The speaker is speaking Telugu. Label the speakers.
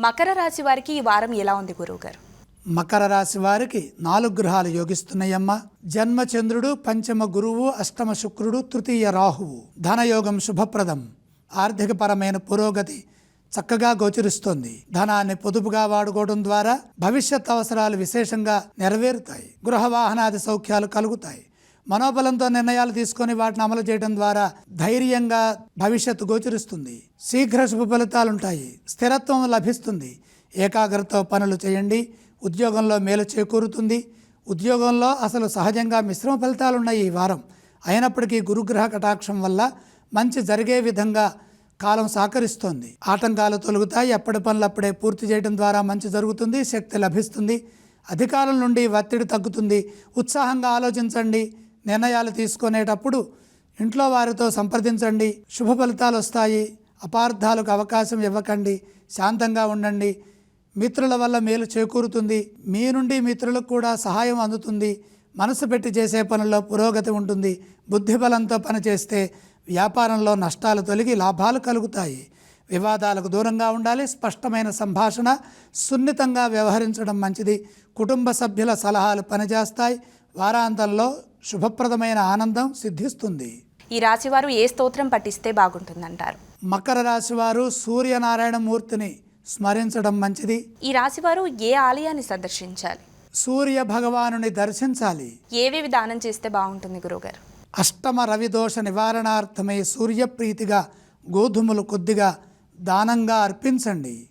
Speaker 1: మకర రాశి వారికి ఈ వారం ఎలా ఉంది గురువు గారు
Speaker 2: మకర రాశి వారికి నాలుగు గ్రహాలు యోగిస్తున్నాయమ్మ. జన్మచంద్రుడు పంచమ గురువు అష్టమ శుక్రుడు తృతీయ రాహువు. ధనయోగం శుభప్రదం. ఆర్థికపరమైన పురోగతి చక్కగా గోచరిస్తోంది. ధనాన్ని పొదుపుగా వాడుకోవడం ద్వారా భవిష్యత్ అవసరాలు విశేషంగా నెరవేరుతాయి. గృహ వాహనాది సౌఖ్యాలు కలుగుతాయి. మనోబలంతో నిర్ణయాలు తీసుకొని వాటిని అమలు చేయడం ద్వారా ధైర్యంగా భవిష్యత్తు గోచరిస్తుంది. శీఘ్ర శుభ ఫలితాలుంటాయి. స్థిరత్వం లభిస్తుంది. ఏకాగ్రతతో పనులు చేయండి. ఉద్యోగంలో మేలు చేకూరుతుంది. ఉద్యోగంలో అసలు సహజంగా మిశ్రమ ఫలితాలు ఉన్నాయి ఈ వారం. అయినప్పటికీ గురుగ్రహ కటాక్షం వల్ల మంచి జరిగే విధంగా కాలం సహకరిస్తోంది. ఆటంకాలు తొలుగుతాయి. ఎప్పటి పనులు అప్పుడే పూర్తి చేయడం ద్వారా మంచి జరుగుతుంది. శక్తి లభిస్తుంది. అధికారుల నుండి ఒత్తిడి తగ్గుతుంది. ఉత్సాహంగా ఆలోచించండి. నిర్ణయాలు తీసుకునేటప్పుడు ఇంట్లో వారితో సంప్రదించండి శుభ ఫలితాలు వస్తాయి అపార్థాలకు అవకాశం ఇవ్వకండి శాంతంగా ఉండండి. మిత్రుల వల్ల మేలు చేకూరుతుంది మీ నుండి మిత్రులకు కూడా సహాయం అందుతుంది. మనసు పెట్టి చేసే పనుల్లో పురోగతి ఉంటుంది. బుద్ధిబలంతో పనిచేస్తే వ్యాపారంలో నష్టాలు తొలగి లాభాలు కలుగుతాయి. వివాదాలకు దూరంగా ఉండాలి స్పష్టమైన సంభాషణ సున్నితంగా వ్యవహరించడం మంచిది. కుటుంబ సభ్యుల సలహాలు పనిచేస్తాయి. వారాంతంలో శుభప్రదమైన ఆనందం సిద్ధిస్తుంది.
Speaker 1: ఈ రాశి వారు ఏ స్తోత్రం పఠిస్తే బాగుంటుందంటారు?
Speaker 2: మకర రాశి వారు సూర్యనారాయణ మూర్తిని స్మరించడం మంచిది.
Speaker 1: ఈ రాశి వారు ఏ ఆలయాన్ని సందర్శించాలి?
Speaker 2: సూర్య భగవానుని దర్శించాలి.
Speaker 1: ఏవేవి దానం చేస్తే బాగుంటుంది గురువుగారు?
Speaker 2: అష్టమ రవిదోష నివారణార్థమై సూర్యప్రీతిగా గోధుమలు కొద్దిగా దానంగా అర్పించండి.